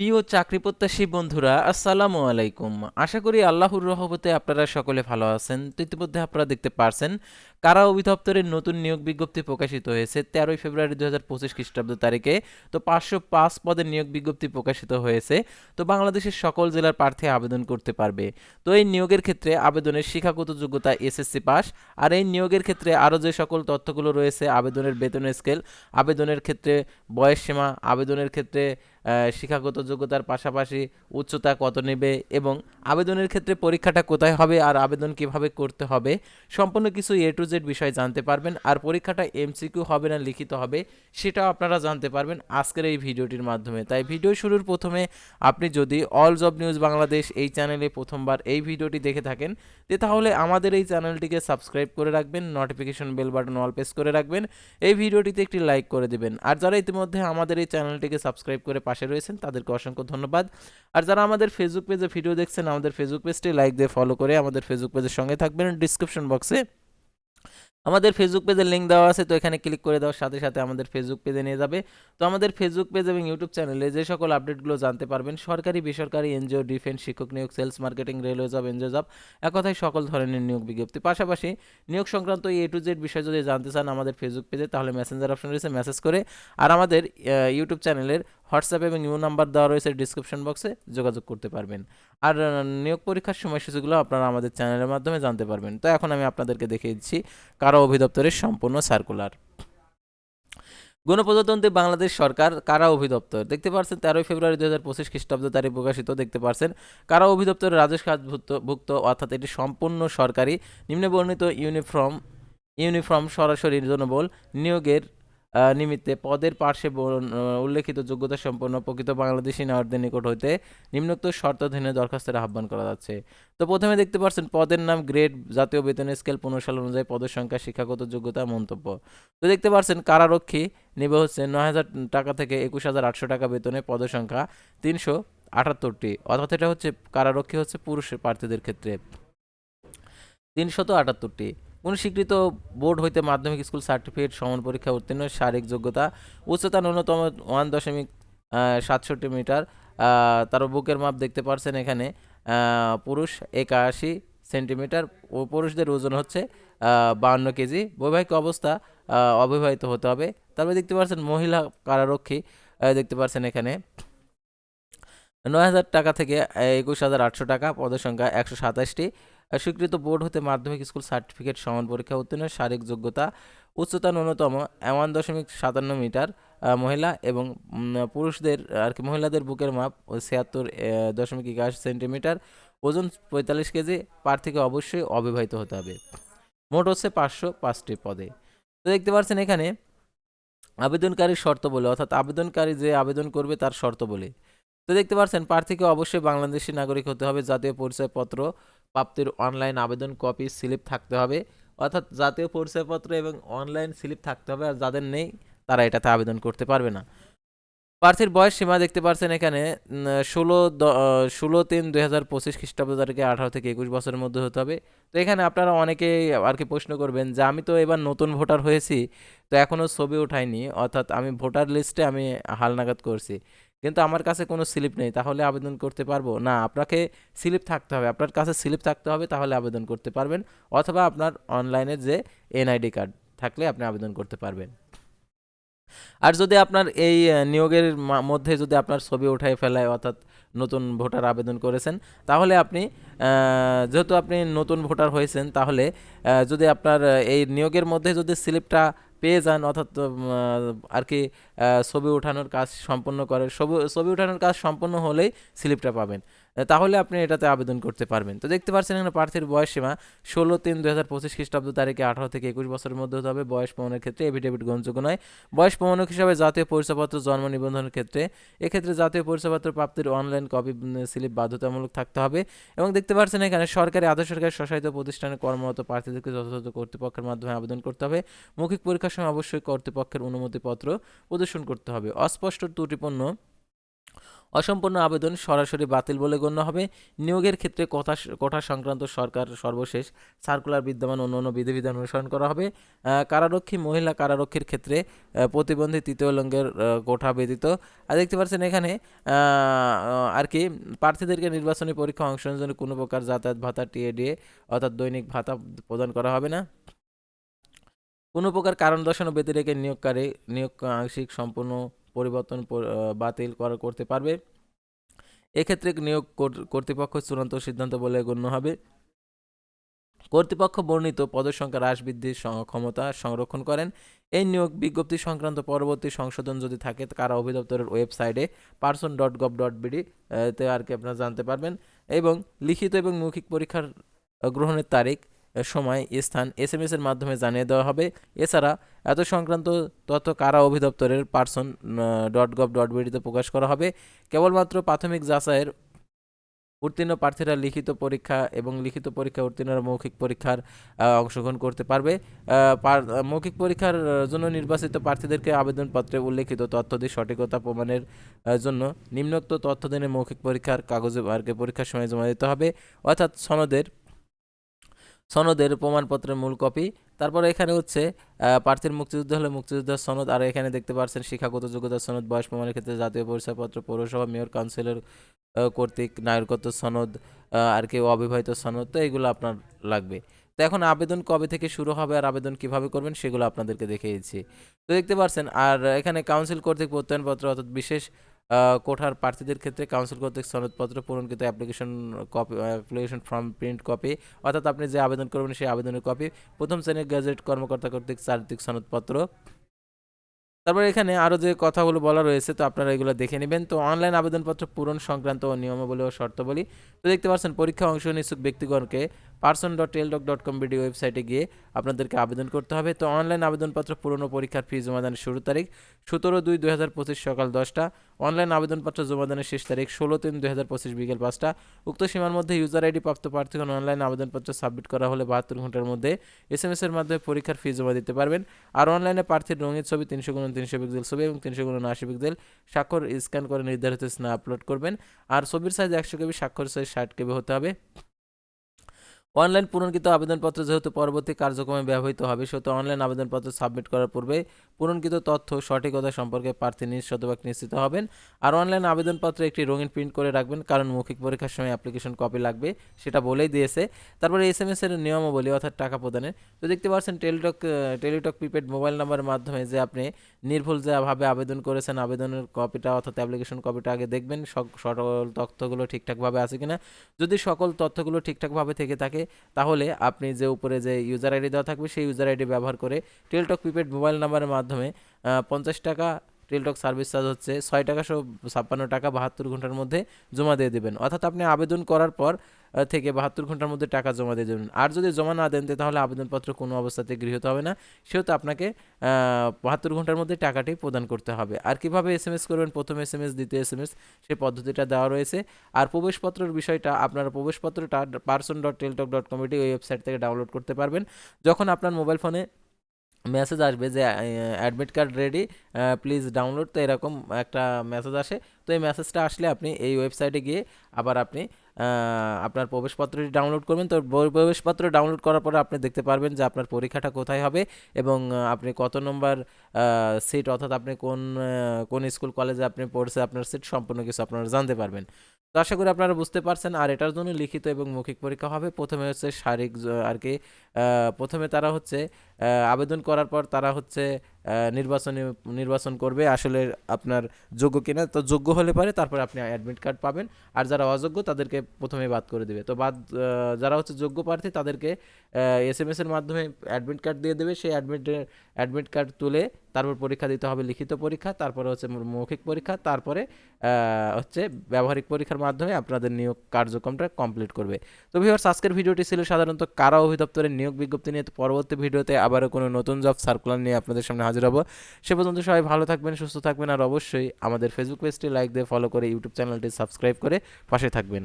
প্রিয় চাকরি প্রত্যাশী বন্ধুরা, আসসালামু আলাইকুম। আশা করি আল্লাহর রহমতে আপনারা সকলে ভালো আছেন। তো ইতিমধ্যে আপনারা দেখতে পারছেন, কারা অধিদপ্তরের নতুন নিয়োগ বিজ্ঞপ্তি প্রকাশিত হয়েছে তেরোই ফেব্রুয়ারি দু হাজার পঁচিশ খ্রিস্টাব্দ তারিখে, তো পাঁচশো পাঁচ পদের নিয়োগ বিজ্ঞপ্তি প্রকাশিত হয়েছে, তো বাংলাদেশের সকল জেলার প্রার্থী আবেদন করতে পারবে। তো এই নিয়োগের ক্ষেত্রে আবেদনের শিক্ষাগত যোগ্যতা এসএসসি পাস, আর এই নিয়োগের ক্ষেত্রে আরও যে সকল তথ্যগুলো রয়েছে, আবেদনের বেতনের স্কেল, আবেদনের ক্ষেত্রে বয়স সীমা, আবেদনের ক্ষেত্রে শিক্ষাগত যোগ্যতার পাশাপাশি উচ্চতা কত নেবে এবং আবেদনের ক্ষেত্রে পরীক্ষাটা কোথায় হবে আর আবেদন কীভাবে করতে হবে সম্পূর্ণ কিছু এ টু জেড বিষয় জানতে পারবেন। আর পরীক্ষাটা এমসিকিউ হবে না, লিখিত হবে, সেটাও আপনারা জানতে পারবেন আজকের এই ভিডিওটির মাধ্যমে। তাই ভিডিও শুরুর প্রথমে আপনি যদি অল জব নিউজ বাংলাদেশ এই চ্যানেলে প্রথমবার এই ভিডিওটি দেখে থাকেন তাহলে আমাদের এই চ্যানেলটিকে সাবস্ক্রাইব করে রাখবেন notification bell button all press করে রাখবেন, এই ভিডিওটিতে একটি লাইক করে দেবেন। আর যারা ইতিমধ্যে আমাদের এই চ্যানেলটিকে সাবস্ক্রাইব করে পাশে রয়েছেন, তাদেরকে অসংখ্য ধন্যবাদ। আর যারা আমাদের ফেসবুক পেজে ভিডিও দেখছেন, আমাদের ফেসবুক পেজটি লাইক দিয়ে ফলো করে আমাদের ফেসবুক পেজের সঙ্গে থাকবেন। ডিসক্রিপশন বক্সে আমাদের ফেসবুক পেজের লিঙ্ক দেওয়া আছে, তো এখানে ক্লিক করে দেওয়ার সাথে সাথে আমাদের ফেসবুক পেজে নিয়ে যাবে। তো আমাদের ফেসবুক পেজ এবং ইউটিউব চ্যানেলে যে সকল আপডেটগুলো জানতে পারবেন, সরকারি, বেসরকারি এনজিও ডিফেন্স শিক্ষক নিয়োগ sales marketing railway job NGO job এক কথায় সকল ধরনের নিয়োগ বিজ্ঞপ্তি। পাশাপাশি নিয়োগ সংক্রান্ত এ টু জেড বিষয় যদি জানতে চান আমাদের ফেসবুক পেজে তাহলে মেসেঞ্জার অপশন রয়েছে মেসেজ করে। আর আমাদের ইউটিউব চ্যানেলের হোয়াটসঅ্যাপ এবং ইউ নাম্বার দেওয়া রয়েছে ডিসক্রিপশন বক্সে যোগাযোগ করতে পারবেন। আর নিয়োগ পরীক্ষার সময়সূচিগুলো আপনারা আমাদের চ্যানেলের মাধ্যমে জানতে পারবেন। তো এখন আমি আপনাদেরকে দেখিয়ে দিচ্ছি কারা অভিদপ্তরের সম্পূর্ণ সার্কুলার গণপ্রজাতন্ত্রী বাংলাদেশ সরকার কারা অভিদপ্তর দেখতে পাচ্ছেন তেরোই ফেব্রুয়ারি দু হাজার পঁচিশ খ্রিস্টাব্দ তারিখ প্রকাশিত। দেখতে পাচ্ছেন কারা অধিদপ্তরের রাজস্ব খাতভুক্ত ভুক্ত অর্থাৎ এটি সম্পূর্ণ সরকারি নিম্নে বর্ণিত ইউনিফর্ম ইউনিফর্ম সরাসরি জনবল নিয়োগের নিমিত্তে পদের পার্শ্বে উল্লেখিত যোগ্যতা সম্পন্ন প্রকৃত বাংলাদেশি নাগরিকদের নিকট হইতে নিম্নোক্ত শর্তাধীনে দরখাস্তের আহ্বান করা যাচ্ছে। তো প্রথমে দেখতে পাচ্ছেন পদের নাম গ্রেড, জাতীয় বেতন স্কেল পনেরো সাল অনুযায়ী, পদের সংখ্যা, শিক্ষাগত যোগ্যতা, মন্তব্য। তো দেখতে পাচ্ছেন কারারক্ষী নেবে হচ্ছে নয় হাজার টাকা থেকে একুশ হাজার আটশো টাকা বেতনে পদের সংখ্যা তিনশো আটাত্তরটি। অর্থাৎ এটা হচ্ছে কারারক্ষী হচ্ছে পুরুষ প্রার্থীদের ক্ষেত্রে তিনশত আটাত্তরটি। কোন স্বীকৃত বোর্ড হইতে মাধ্যমিক স্কুল সার্টিফিকেট সমান পরীক্ষা উত্তীর্ণ, শারীরিক যোগ্যতা, উচ্চতা ন্যূনতম ওয়ান দশমিক সাতষট্টি মিটার। তার বুকের মাপ দেখতে পারছেন এখানে। পুরুষ একাশি সেন্টিমিটার ও পুরুষদের ওজন হচ্ছে বাহান্ন কেজি। বৈবাহিক অবস্থা অবিবাহিত হতে হবে। তারপরে দেখতে পাচ্ছেন মহিলা কারারক্ষী দেখতে পাচ্ছেন এখানে। নয় হাজার টাকা থেকে একুশ হাজার আটশো টাকা, পদের সংখ্যা একশো সাতাশটি। স্বীকৃত বোর্ড হতে মাধ্যমিক স্কুল সার্টিফিকেট সমান পরীক্ষা উত্তীর্ণ, শারীরিক যোগ্যতা উচ্চতা ন্যূনতম ওয়ান দশমিক সাতান্ন মিটার মহিলা এবং পুরুষদের, আর কি, মহিলাদের বুকের মাপ ছিয়াত্তর দশমিক একাশি সেন্টিমিটার, ওজন পঁয়তাল্লিশ কেজি প্রার্থীকে অবশ্যই অবিবাহিত হতে হবে। মোট হচ্ছে পাঁচশো পাঁচটি পদে। তো দেখতে পাচ্ছেন এখানে আবেদনকারীর শর্ত বলে, অর্থাৎ আবেদনকারী যে আবেদন করবে তার শর্ত বলে। তো দেখতে পাচ্ছেন, প্রার্থীকে অবশ্যই বাংলাদেশি নাগরিক হতে হবে, জাতীয় পরিচয়পত্র প্রাপ্তির অনলাইন আবেদন কপি স্লিপ থাকতে হবে। অর্থাৎ জাতীয় পরিচয়পত্র এবং অনলাইন স্লিপ থাকতে হবে, আর যাদের নেই, তারা এটাতে আবেদন করতে পারবে না। প্রার্থীর বয়স সীমা দেখতে পাচ্ছেন এখানে ষোলো ষোলো তিন দুই হাজার পঁচিশ খ্রিস্টাব্দ তারিখে আঠারো থেকে একুশ বছরের মধ্যে হতে হবে। তো এখানে আপনারা অনেকেই আর কি প্রশ্ন করবেন যে, আমি তো এবার নতুন ভোটার হয়েছি, তো এখনও ছবি ওঠাইনি অর্থাৎ আমি ভোটার লিস্টে আমি হালনাগাদ করছি। কিন্তু আমার কাছে কোনো স্লিপ নেই, তাহলে আবেদন করতে পারব? না, আপনাকে স্লিপ থাকতে হবে। আপনার কাছে স্লিপ থাকতে হবে, তাহলে আবেদন করতে পারবেন। অথবা আপনার অনলাইনে যে এনআইডি কার্ড থাকলে আপনি আবেদন করতে পারবেন। আর যদি আপনার এই নিয়োগের মধ্যে যদি আপনার ছবি উঠাই ফেলায়, অর্থাৎ নতুন ভোটার আবেদন করেছেন, তাহলে আপনি যেহেতু আপনি নতুন ভোটার হয়েছেন, তাহলে যদি আপনার এই নিয়োগের মধ্যে যদি স্লিপটা পেয়ে যান, অর্থাৎ আর কি ছবি ওঠানোর কাজ সম্পন্ন করে ছবি ছবি ওঠানোর কাজ সম্পন্ন হলেই স্লিপটা পাবেন। তাহলে আপনি এটাতে আবেদন করতে পারবেন। তো দেখতে পাচ্ছেন এখানে প্রার্থীর বয়স সীমা ষোলো তিন দু হাজার পঁচিশ খ্রিস্টাব্দ তারিখে আঠারো থেকে একুশ বছরের মধ্যে হতে হবে। বয়স প্রমাণের ক্ষেত্রে এফিডেভিট গ্রহণযোগ্য নয়। বয়স প্রমাণক হিসাবে জাতীয় পরিচয়পত্র জন্ম নিবন্ধনের ক্ষেত্রে এক্ষেত্রে জাতীয় পরিচয়পত্র প্রাপ্তির অনলাইন কপি স্লিপ বাধ্যতামূলক থাকতে হবে এবং দেখতে পাচ্ছেন এখানে সরকারি আধা সরকারি স্বশাসিত প্রতিষ্ঠানে কর্মরত প্রার্থীদেরকে যথাযথ কর্তৃপক্ষের মাধ্যমে আবেদন করতে হবে। মৌখিক পরীক্ষার সময় অবশ্যই কর্তৃপক্ষের অনুমতিপত্র প্রদর্শন করতে হবে। অস্পষ্ট ত্রুটিপূর্ণ অসম্পূর্ণ আবেদন সরাসরি বাতিল বলে গণ্য হবে। নিয়োগের ক্ষেত্রে কোটা কোটা সংক্রান্ত সরকার সর্বশেষ সার্কুলার বিদ্যমান অন্য অন্য বিধিবিধান অনুসরণ করা হবে। কারারক্ষী, মহিলা কারারক্ষীর ক্ষেত্রে প্রতিবন্ধী তৃতীয় লিঙ্গের কোঠা ব্যতীত। আর দেখতে পাচ্ছেন এখানে আর কি, প্রার্থীদেরকে নির্বাচনী পরীক্ষা অংশগ্রহণের জন্য কোনো প্রকার যাতায়াত ভাতা, টিএডিএ অর্থাৎ দৈনিক ভাতা প্রদান করা হবে না। কোনো প্রকার কারণ দর্শানো ব্যতি রেখে নিয়োগকারী, নিয়োগ আংশিক সম্পূর্ণ পরিবর্তন বাতিল করা করতে পারবে। এক্ষেত্রে নিয়োগ কর- কর্তৃপক্ষ চূড়ান্ত সিদ্ধান্ত বলে গণ্য হবে। কর্তৃপক্ষ বর্ণিত পদসংখ্যা হ্রাস বৃদ্ধির ক্ষমতা সংরক্ষণ করেন। এই নিয়োগ বিজ্ঞপ্তি সংক্রান্ত পরবর্তী সংশোধন যদি থাকে কারা অধিদপ্তরের ওয়েবসাইটে prison dot gov dot BD তে আর কি আপনারা জানতে পারবেন। এবং লিখিত এবং মৌখিক পরীক্ষার গ্রহণের তারিখ সময় স্থান এস এম এর মাধ্যমে জানিয়ে দেওয়া হবে। এছাড়া এত সংক্রান্ত তথ্য কারা অধিদপ্তরের পার্সন ডট গভ ডট বিডিতে প্রকাশ করা হবে। কেবলমাত্র প্রাথমিক যাচাইয়ের উত্তীর্ণ প্রার্থীরা লিখিত পরীক্ষা এবং লিখিত পরীক্ষা উত্তীর্ণরা মৌখিক পরীক্ষার অংশগ্রহণ করতে পারবে। মৌখিক পরীক্ষার জন্য নির্বাচিত প্রার্থীদেরকে আবেদনপত্রে উল্লেখিত তথ্য দিয়ে সঠিকতা প্রমাণের জন্য নিম্নোক্ত তথ্য দিনে মৌখিক পরীক্ষার কাগজে পরীক্ষার সময় জমা দিতে হবে। অর্থাৎ সনদের সনদের প্রমাণপত্রের মূল কপি। তারপরে এখানে হচ্ছে প্রার্থীর মুক্তিযুদ্ধ হলে মুক্তিযুদ্ধের সনদ, আর এখানে দেখতে পাচ্ছেন শিক্ষাগত যোগ্যতার সনদ, বয়স প্রমাণের ক্ষেত্রে জাতীয় পরিচয়পত্র, পৌরসভা, মেয়র কাউন্সিলর কর্তৃক নাগরিকত্ব সনদ আর কেউ অবিবাহিত সনদ, তো এগুলো আপনার লাগবে। তো এখন আবেদন কবে থেকে শুরু হবে আর আবেদন কীভাবে করবেন সেগুলো আপনাদেরকে দেখিয়েছি। তো দেখতে পাচ্ছেন আর এখানে কাউন্সিল কর্তৃক প্রত্যয়নপত্র অর্থাৎ বিশেষ কোঠার প্রার্থীদের ক্ষেত্রে কাউন্সিল কর্তৃক সনদপত্র পূরণকৃত application copy application form print copy অর্থাৎ আপনি যে আবেদন করবেন সেই আবেদনের কপি প্রথম শ্রেণির গ্যাজেট কর্মকর্তা কর্তৃক চারিত্রিক সনদপত্র। তারপর এখানে আরও যে কথাগুলো বলা রয়েছে, তো আপনারা এগুলো দেখে নেবেন। তো অনলাইন আবেদনপত্র পূরণ সংক্রান্ত নিয়মাবলী ও শর্তাবলী, তো দেখতে পাচ্ছেন পরীক্ষা অংশ নিচ্ছুক ব্যক্তিগণকে prison dot teletalk dot com BD ওয়েবসাইটে গিয়ে আপনাদেরকে আবেদন করতে হবে। তো অনলাইন আবেদনপত্র পূরণ ও পরীক্ষার ফি জমাদানের শুরু তারিখ সতেরো দুই দুই হাজার পঁচিশ সকাল দশটা। অনলাইন আবেদনপত্র জমাদানের শেষ তারিখ ষোলো তিন দুই হাজার পঁচিশ বিকেল পাঁচটা। উক্ত সীমার মধ্যে ইউজার আইডি প্রাপ্ত প্রার্থীগণ অনলাইন আবেদনপত্র সাবমিট করা হলে বাহাত্তর ঘণ্টার মধ্যে এস এম এস এর মাধ্যমে পরীক্ষার ফি জমা দিতে পারবেন। আর অনলাইনে প্রার্থীর রঙিন ছবি, তিনশো গুণ তিনশো পিক্সেল ছবি এবং তিনশো গুণ আশি পিক্সেল স্বাক্ষর স্ক্যান করে নির্ধারিত স্থানে আপলোড করবেন। আর ছবির সাইজ একশো কেবি, স্বাক্ষর সাইজ ষাট কেবি হতে হবে। অনলাইন পূরণকৃত আবেদনপত্র যেহেতু পরবর্তী কার্যক্রমে ব্যবহৃত হবে সেহেতু অনলাইন আবেদনপত্র সাবমিট করার পূর্বে পূরণকৃত তথ্য, সঠিকতা সম্পর্কে প্রার্থী নিজ শতভাগ নিশ্চিত হবেন। আর অনলাইন আবেদনপত্রে একটি রঙিন প্রিন্ট করে রাখবেন, কারণ মৌখিক পরীক্ষার সময় অ্যাপ্লিকেশন কপি লাগবে, সেটা বলেই দিয়েছে। তারপরে এস এম এস এর নিয়মাবলী, অর্থাৎ টাকা প্রদানের। তো দেখতে পাচ্ছেন, টেলিটক টেলিটক প্রিপেড মোবাইল নাম্বারের মাধ্যমে যে আপনি নির্ভুল যেভাবে আবেদন করেছেন, আবেদনের কপিটা অর্থাৎ অ্যাপ্লিকেশন কপিটা আগে দেখবেন, সক- সকল তথ্যগুলো ঠিকঠাকভাবে আছে কিনা। যদি সকল তথ্যগুলো ঠিকঠাকভাবে থেকে থাকে তাহলে আপনি যে উপরে যে ইউজার আইডি দেওয়া থাকবে, সেই ইউজার আইডি ব্যবহার করে টেলটক প্রিপেড মোবাইল নাম্বারের মাধ্যমে পঞ্চাশ টাকা টেলটক সার্ভিস চার্জ হচ্ছে, ছয় টাকা সহ ছাপ্পান্ন টাকা বাহাত্তর ঘণ্টার মধ্যে জমা দিয়ে দেবেন। অর্থাৎ আপনি আবেদন করার পর থেকে বাহাত্তর ঘণ্টার মধ্যে টাকা জমা দিয়ে দেবেন। আর যদি জমা না দেন তাহলে আবেদনপত্র কোনো অবস্থাতে গৃহীত হবে না। সেহেতু আপনাকে বাহাত্তর ঘণ্টার মধ্যে টাকাটি প্রদান করতে হবে। আর কীভাবে এস এম এস করবেন? প্রথম এস এম এস দ্বিতীয় এস এম এস সেই পদ্ধতিটা দেওয়া রয়েছে। আর প্রবেশপত্রের বিষয়টা, আপনারা প্রবেশপত্রটা পার্সন ডট টেলটক ডট কমিটি ওই ওয়েবসাইট থেকে ডাউনলোড করতে পারবেন। যখন আপনার মোবাইল ফোনে মেসেজ আসবে যে admit card ready please download তো এরকম একটা মেসেজ আসে। তো এই মেসেজটা আসলে আপনি এই ওয়েবসাইটে গিয়ে আবার আপনি আপনার প্রবেশপত্রটি ডাউনলোড করবেন। তো প্রবেশপত্র ডাউনলোড করার পরে আপনি দেখতে পারবেন যে আপনার পরীক্ষাটা কোথায় হবে এবং আপনি কত নম্বর সিট অর্থাৎ আপনি কোন কোন স্কুল কলেজে আপনি পড়ছে, আপনার সিট সম্পূর্ণ কিছু আপনারা জানতে পারবেন। তো আশা করি আপনারা বুঝতে পারছেন। আর এটার জন্য লিখিত এবং মৌখিক পরীক্ষা হবে। প্রথমে হচ্ছে শারীরিক আর কি প্রথমে তারা হচ্ছে আবেদন করার পর তারা হচ্ছে নির্বাচনী, নির্বাচন করবে, আসলে আপনার যোগ্য কিনা, তো যোগ্য হলে পারে, তারপরে আপনি অ্যাডমিট কার্ড পাবেন। আর যারা অযোগ্য, তাদেরকে প্রথমে বাদ করে দেবে। তো বাদ যারা হচ্ছে যোগ্য প্রার্থী, তাদেরকে এস এম এসের মাধ্যমে অ্যাডমিট কার্ড দিয়ে দেবে। সেই অ্যাডমিট অ্যাডমিট কার্ড তুলে তারপর পরীক্ষা দিতে হবে লিখিত পরীক্ষা, তারপরে হচ্ছে মৌখিক পরীক্ষা, তারপরে হচ্ছে ব্যবহারিক পরীক্ষার মাধ্যমে আপনাদের নিয়োগ কার্যক্রমটা কমপ্লিট করবে। তো ভিউয়ার্স আজকের ভিডিওটি ছিল সাধারণত কারা অধিদপ্তরের নিয়োগ বিজ্ঞপ্তি নিয়ে পরবর্তী ভিডিওতে আবারও কোনো নতুন জব সার্কুলার নিয়ে আপনাদের সামনে হাজির হব। সে পর্যন্ত সবাই ভালো থাকবেন, সুস্থ থাকবেন, আর অবশ্যই আমাদের ফেসবুক পেজটি লাইক দিয়ে ফলো করে ইউটিউব চ্যানেলটি সাবস্ক্রাইব করে পাশে থাকবেন।